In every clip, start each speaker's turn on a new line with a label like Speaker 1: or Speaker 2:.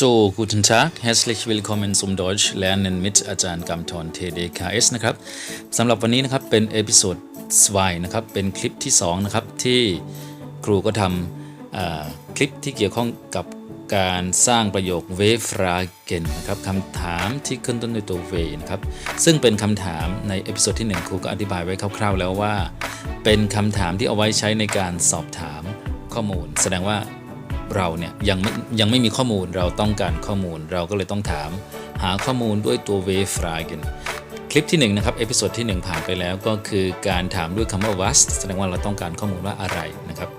Speaker 1: So, guten Tag, herzlich willkommen zum Deutsch lernen mit อาจารย์กำธร TDKS นะครับสำหรับวันนี้นะครับเป็นเอพิโซด2นะครับ เป็นคลิปที่2นะครับที่ครูก็ทำคลิปที่เกี่ยวข้องกับการสร้างประโยค w e f r a g e n นะครับคำถามที่ขึ้นต้นด้วยตัว w นะครับ ซึ่งเป็นคำถามในเอพิโซดที่ 1 ครูก็อธิบายไว้คร่าวๆ แล้วว่า เป็นคำถามที่เอาไว้ใช้ในการสอบถามข้อมูล แสดงว่า เราเนี่ยยังไม่ยังไม่มีข้อมูลเราต้องการข้อมูลเราก็เลยต้องถาม หาข้อมูลด้วยตัว w e f r a g e n คลิปที่1นะครับเอพิโซดที่ 1 ผ่านไปแล้วก็คือการถามด้วยคำว่า was แสดงว่าเราต้องการข้อมูลว่าอะไรนะครับ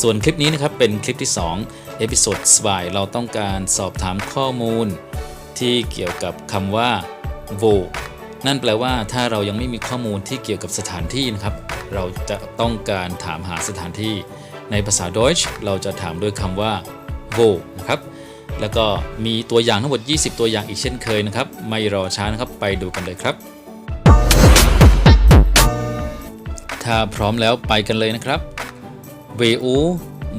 Speaker 1: ส่วนคลิปนี้นะครับเป็นคลิปที่2เอพิโซด2เราต้องการสอบถามข้อมูล ที่เกี่ยวกับคำว่า wo นั่นแปลว่าถ้าเรายังไม่มีข้อมูลที่เกี่ยวกับสถานที่นะครับ เราจะต้องการถามหาสถานที่ ในภาษา Deutsch เราจะถามด้วยคำว่า wo นะครับแล้วก็มีตัวอย่างทั้งหมด 20 ตัวอย่างอีกเช่นเคยนะครับ ไม่รอช้านะครับไปดูกันเลยครับ ถ้าพร้อมแล้วไปกันเลยนะครับ wo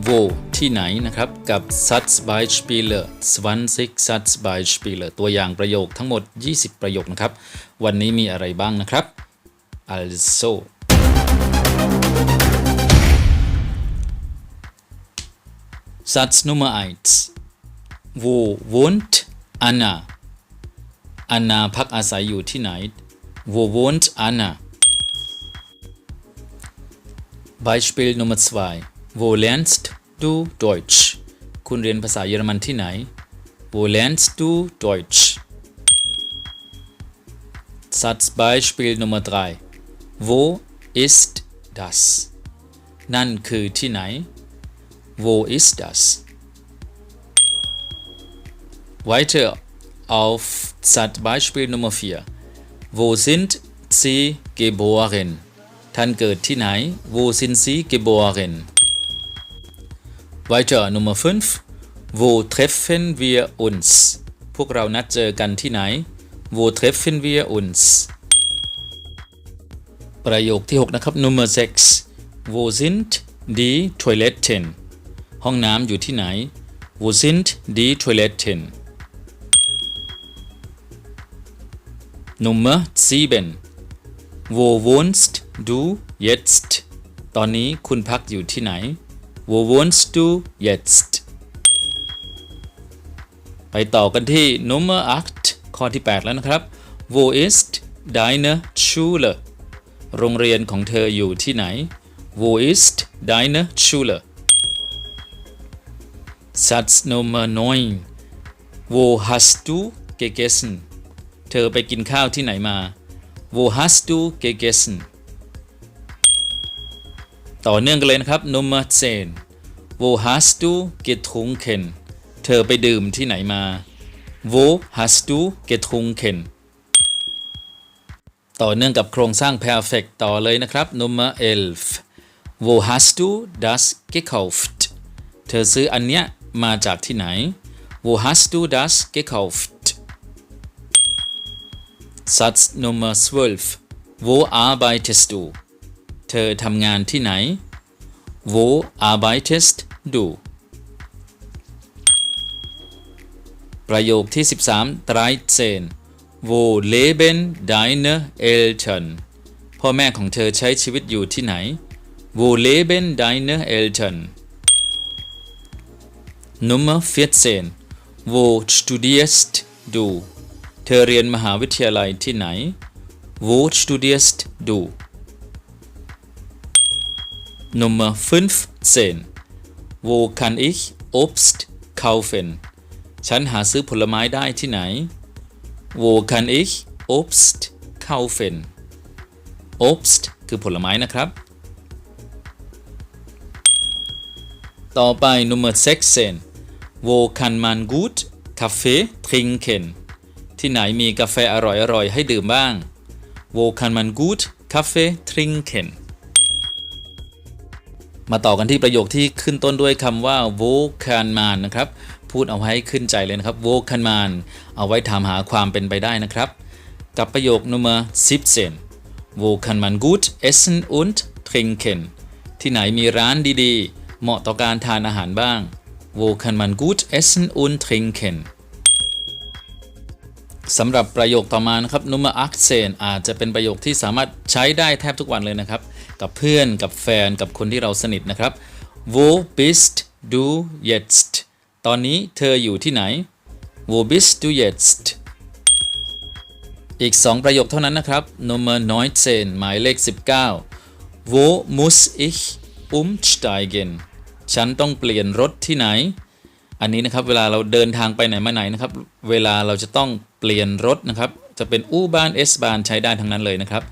Speaker 1: wo ที่ไหนนะครับกับ Satzbeispiele 20 Satzbeispiele ตัวอย่างประโยคทั้งหมด 20 ประโยคนะครับ วันนี้มีอะไรบ้างนะครับ also Satz Nummer 1 Wo wohnt Anna Anna พักอาศัยอยู่ที่ไหน Wo wohnt Anna Beispiel Nummer 2 Wo lernst du Deutsch คุณเรียนภาษาเยอรมันที่ไหน Wo lernst du Deutsch Satzbeispiel Nummer 3 Wo ist das นั่นคือที่ไหน Wo ist das Weiter auf Satzbeispiel Nummer 4 Wo sind Sie geboren ท่านเกิดที่ไหน Wo sind Sie geboren Weiter Nummer 5 Wo treffen wir uns พวกเรานัดเจอกันที่ไหน Wo treffen wir uns ประโยคที่ 6 นะครับ Nummer 6 Wo sind die Toiletten ห้องน้ำอยู่ที่ไหน Wo sind die Toiletten Nummer 7 Wo wohnst du jetzt ตอนนี้คุณพักอยู่ที่ไหน Wo wohnst du jetzt ไปต่อกันที่ Nummer 8 ข้อที่ 8 แล้วนะครับ Wo ist deine Schule โรงเรียนของเธออยู่ที่ไหน Wo ist deine Schule Satz Nummer 9 Wo hast du gegessen เธอไปกินข้าวที่ไหนมา Wo hast du gegessen ต่อเนื่องกันเลยนะครับ Nummer 10 Wo hast du getrunken เธอไปดื่มที่ไหนมา Wo hast du getrunken ต่อเนื่องกับโครงสร้าง perfect ต่อเลยนะครับ Nummer 11 Wo hast du das gekauft เธอซื้ออันเนี้ย มาจากที่ไหน Wo hast du das gekauft Satz Nummer 12 Wo arbeitest du เธอทำงานที่ไหน Wo arbeitest du ประโยคที่ 13 13 Wo leben deine Eltern พ่อแม่ของเธอใช้ชีวิตอยู่ที่ไหน Wo leben deine Eltern Nummer 14 Wo studierst du เธอเรียนมหาวิทยาลัยที่ไหน Wo studierst du Nummer 15 Wo kann ich Obst kaufen ฉันหาซื้อผลไม้ได้ที่ไหน Wo kann ich Obst kaufen Obst คือผลไม้นะครับ ต่อไป Nummer 16 Wo kann man gut Kaffee trinken ที่ไหนมีกาแฟอร่อยๆ ให้ดื่มบ้าง Wo kann man gut Kaffee trinken มาต่อกันที่ประโยคที่ขึ้นต้นด้วยคำว่า wo kann man นะครับ พูดเอาให้ขึ้นใจเลยนะครับ wo kann man เอาไว้ถามหาความเป็นไปได้นะครับ กับประโยค Nummer 17 wo kann man gut essen und trinken ที่ไหนมีร้านดีๆ เหมาะต่อการทานอาหารบ้าง wo kann man gut essen und trinken สำหรับประโยคต่อมานะครับ Nummer 18อาจจะเป็นประโยคที่สามารถใช้ได้แทบทุกวันเลยนะครับ กับเพื่อนกับแฟนกับคนที่เราสนิทนะครับ Wo bist du jetzt ตอนนี้เธออยู่ที่ไหน Wo bist du jetzt อีก 2 ประโยคเท่านั้นนะครับ Nummer 19หมายเลข 19 Wo muss ich umsteigen ฉันต้องเปลี่ยนรถที่ไหน อันนี้นะครับเวลาเราเดินทางไปไหนมาไหนนะครับ เวลาเราจะต้องเปลี่ยนรถนะครับ จะเป็น U บาน S บานใช้ได้ทั้งนั้นเลยนะครับ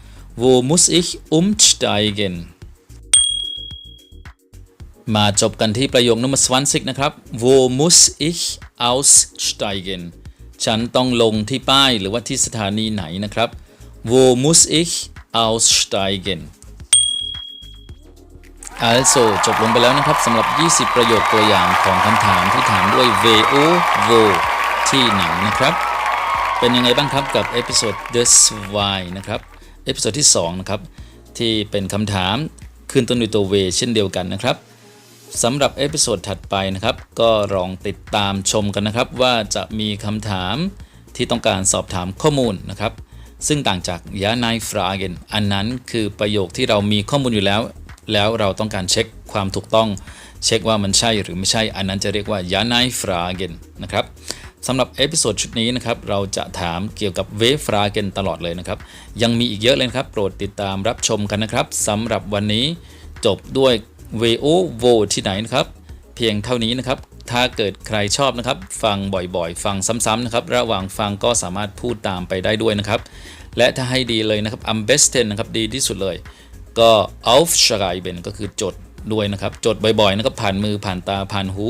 Speaker 1: Wo muss ich umsteigen มาจบกันที่ประโยค Nummer 20นะครับ Wo muss ich aussteigen ฉันต้องลงที่ป้ายหรือว่าที่สถานีไหนนะครับ Wo muss ich aussteigen also จบลงไปแล้วนะครับสำหรับ 20 ประโยคตัวอย่างของคำถามที่ถามด้วย wo wo ที่ไหนนะครับ เป็นยังไงบ้างครับกับเอพิโซด The Why นะครับเอพิโซดที่2นะครับที่เป็นคำถามขึ้นต้นด้วยตัว w เช่นเดียวกันนะครับสำหรับเอพิโซดถัดไปนะครับ ก็ลองติดตามชมกันนะครับ ว่าจะมีคำถามที่ต้องการสอบถามข้อมูลนะครับ ซึ่งต่างจากยานายฟราเกนอันนั้นคือประโยคที่เรามีข้อมูลอยู่แล้ว แล้วเราต้องการเช็คความถูกต้อง เช็คว่ามันใช่หรือไม่ใช่ อันนั้นจะเรียกว่ายานายฟราเกนนะครับสำหรับเอพิโซดชุดนี้นะครับเราจะถามเกี่ยวกับเวฟราเกนตลอดเลยนะครับ ยังมีอีกเยอะเลยครับ โปรดติดตามรับชมกันนะครับสำหรับวันนี้จบด้วยเวโอโวที่ไหนนะครับ เพียงเท่านี้นะครับ ถ้าเกิดใครชอบนะครับ ฟังบ่อยๆ ฟังซ้ำๆนะครับ ระหว่างฟังก็สามารถพูดตามไปได้ด้วยนะครับ และถ้าให้ดีเลยนะครับ am besten นะครับดีที่สุดเลย ก็ aufschreiben ก็คือจดด้วยนะครับ จดบ่อยๆนะครับผ่านมือผ่านตาผ่านหู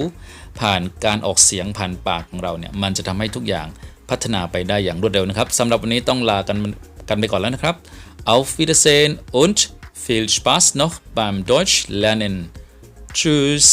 Speaker 1: ผ่านการออกเสียงผ่านปากของเราเนี่ยมันจะทำให้ทุกอย่างพัฒนาไปได้อย่างรวดเร็วนะครับสำหรับวันนี้ต้องลากันกันไปก่อนแล้วนะครับ auf Wiedersehen und viel Spaß noch beim Deutsch lernen Tschüss